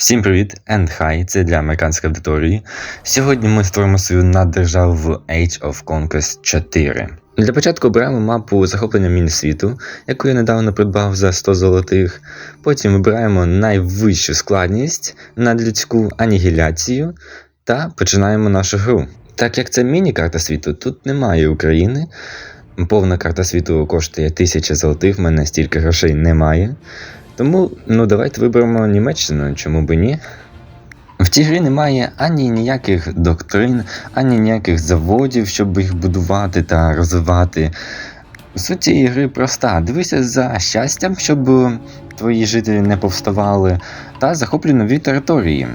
Всім привіт, and hi, це для американської аудиторії. Сьогодні ми створимо свою наддержаву в Age of Conquest 4. Для початку обираємо мапу захоплення міні-світу, яку я недавно придбав за 100 золотих. Потім вибираємо найвищу складність надлюдську анігіляцію та починаємо нашу гру. Так як це міні-карта світу, тут немає України. Повна карта світу коштує 1000 золотих, в мене стільки грошей немає. Тому ну давайте виберемо Німеччину, чому би ні. В цій грі немає ані ніяких доктрин, ані ніяких заводів, щоб їх будувати та розвивати. Суть цієї гри проста: дивися за щастям, щоб твої жителі не повставали, та захоплюй нові території.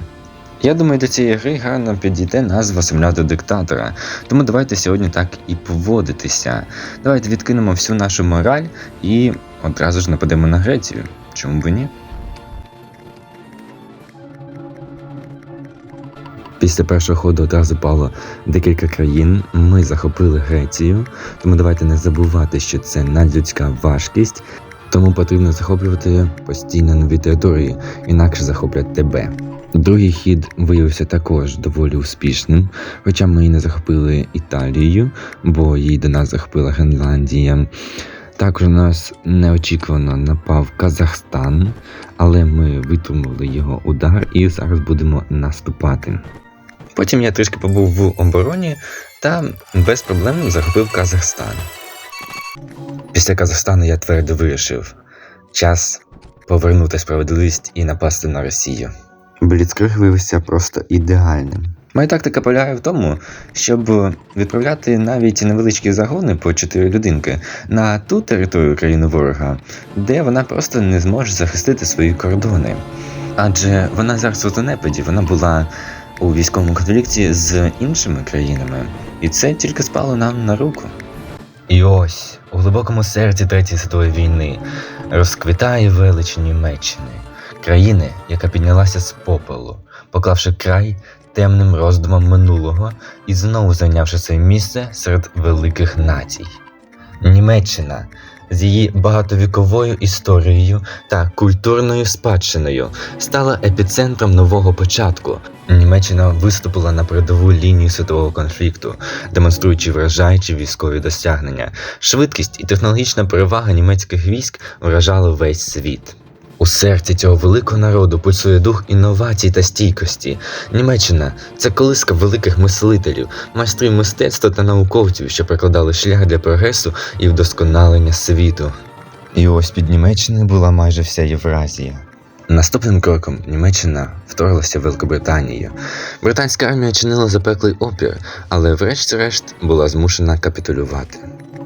Я думаю, до цієї гри гарно підійде назва симулятор диктатора, тому давайте сьогодні так і поводитися. Давайте відкинемо всю нашу мораль і одразу ж нападемо на Грецію. Чому б ні? Після першого ходу одразу пало декілька країн. Ми захопили Грецію, тому давайте не забувати, що це надлюдська важкість, тому потрібно захоплювати постійно нові території, інакше захоплять тебе. Другий хід виявився також доволі успішним, хоча ми і не захопили Італію, бо її до нас захопила Гренландія. Також у нас неочікувано напав Казахстан, але ми витримали його удар і зараз будемо наступати. Потім я трішки побув в обороні та без проблем захопив Казахстан. Після Казахстану я твердо вирішив час повернути справедливість і напасти на Росію. Бліцкриг виявився просто ідеальним. Моя тактика полягає в тому, щоб відправляти навіть невеличкі загони по 4 людинки на ту територію країни ворога, де вона просто не зможе захистити свої кордони. Адже вона зараз у занепаді, вона була у військовому конфлікті з іншими країнами, і це тільки спало нам на руку. І ось у глибокому серці Третьої світової війни розквітає велич Німеччини, країни, яка піднялася з попелу, поклавши край темним роздумам минулого і знову зайнявши своє місце серед великих націй. Німеччина з її багатовіковою історією та культурною спадщиною стала епіцентром нового початку. Німеччина виступила на передову лінію світового конфлікту, демонструючи вражаючі військові досягнення. Швидкість і технологічна перевага німецьких військ вражали весь світ. У серці цього великого народу пульсує дух інновацій та стійкості. Німеччина це колиска великих мислителів, майстрів мистецтва та науковців, що прокладали шлях для прогресу і вдосконалення світу. І ось під Німеччиною була майже вся Євразія. Наступним кроком Німеччина вторглася в Великобританію. Британська армія чинила запеклий опір, але врешті-решт була змушена капітулювати.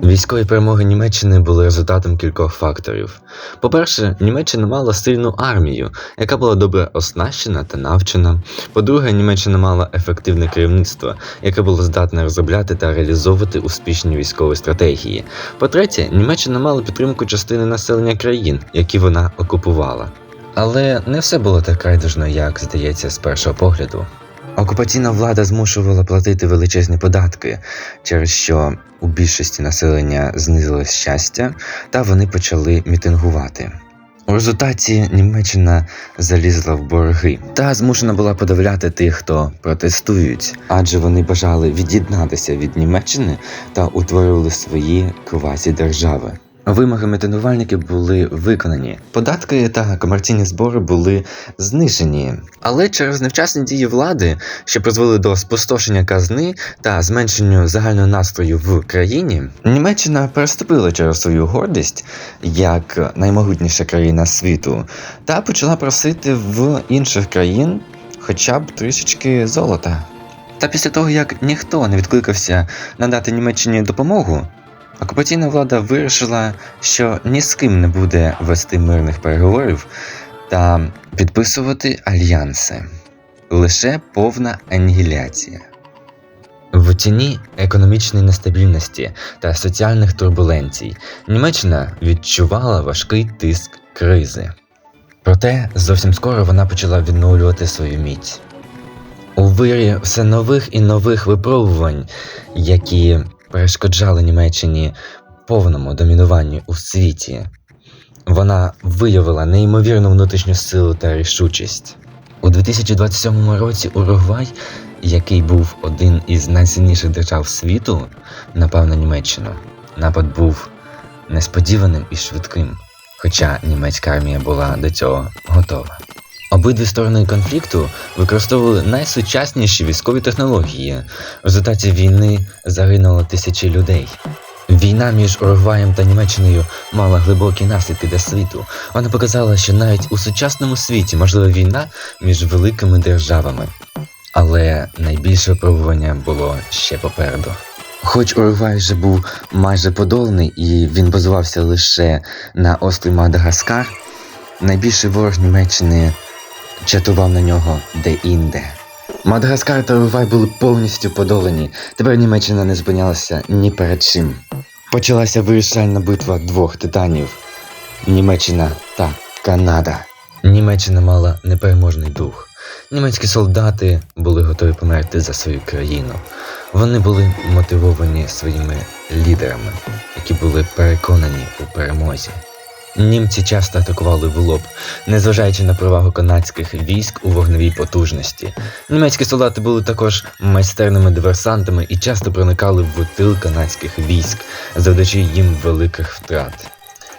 Військові перемоги Німеччини були результатом кількох факторів. По-перше, Німеччина мала сильну армію, яка була добре оснащена та навчена. По-друге, Німеччина мала ефективне керівництво, яке було здатне розробляти та реалізовувати успішні військові стратегії. По-третє, Німеччина мала підтримку частини населення країн, які вона окупувала. Але не все було так райдужно, як здається з першого погляду. Окупаційна влада змушувала платити величезні податки, через що у більшості населення знизилось щастя, та вони почали мітингувати. У результаті Німеччина залізла в борги та змушена була подавляти тих, хто протестують, адже вони бажали від'єднатися від Німеччини та утворювали свої квазі держави. Вимоги мітингувальників були виконані, податки та комерційні збори були знижені, але через невчасні дії влади, що призвели до спустошення казни та зменшенню загального настрою в країні, Німеччина переступила через свою гордість як наймогутніша країна світу та почала просити в інших країн хоча б трішечки золота. Та після того, як ніхто не відкликався надати Німеччині допомогу, Окупаційна влада вирішила, що ні з ким не буде вести мирних переговорів та підписувати альянси, лише повна анігіляція. В тіні економічної нестабільності та соціальних турбуленцій Німеччина відчувала важкий тиск кризи. Проте зовсім скоро вона почала відновлювати свою міць. У вирі все нових і нових випробувань, які перешкоджали Німеччині повному домінуванню у світі. Вона виявила неймовірну внутрішню силу та рішучість. У 2027 році Уругвай, який був один із найсильніших держав світу, напав на Німеччину. Напад був несподіваним і швидким, хоча німецька армія була до цього готова. Обидві сторони конфлікту використовували найсучасніші військові технології. В результаті війни загинуло тисячі людей. Війна між Уругваєм та Німеччиною мала глибокі наслідки для світу. Вона показала, що навіть у сучасному світі можлива війна між великими державами. Але найбільше випробування було ще попереду. Хоч Уругвай вже був майже подоланий і він базувався лише на острові Мадагаскар, найбільший ворог Німеччини чатував на нього де-інде. Мадагаскар та Уругвай були повністю подолані. Тепер Німеччина не зупинялася ні перед чим. Почалася вирішальна битва двох титанів Німеччина та Канада. Німеччина мала непереможний дух. Німецькі солдати були готові померти за свою країну. Вони були мотивовані своїми лідерами, які були переконані у перемозі. Німці часто атакували в лоб, незважаючи на перевагу канадських військ у вогневій потужності. Німецькі солдати були також майстерними диверсантами і часто проникали в тил канадських військ, завдаючи їм великих втрат.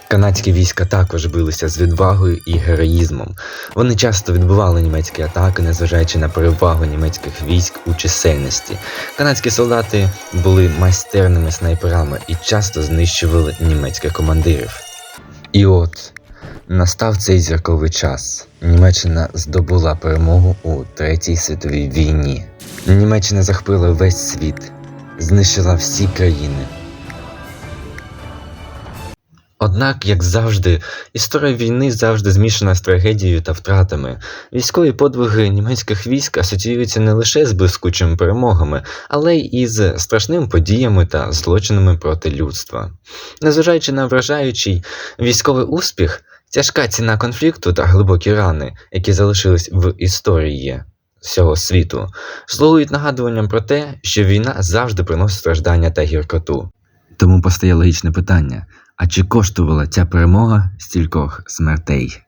Канадські війська також билися з відвагою і героїзмом. Вони часто відбивали німецькі атаки, незважаючи на перевагу німецьких військ у чисельності. Канадські солдати були майстерними снайперами і часто знищували німецьких командирів. І от настав цей зірковий час. Німеччина здобула перемогу у Третій світовій війні. Німеччина захопила весь світ, знищила всі країни. Однак, як завжди, історія війни завжди змішана з трагедією та втратами. Військові подвиги німецьких військ асоціюються не лише з блискучими перемогами, але й із страшними подіями та злочинами проти людства. Незважаючи на вражаючий військовий успіх, тяжка ціна конфлікту та глибокі рани, які залишились в історії всього світу, слугують нагадуванням про те, що війна завжди приносить страждання та гіркоту. Тому постає логічне питання: а чи коштувала ця перемога стількох смертей?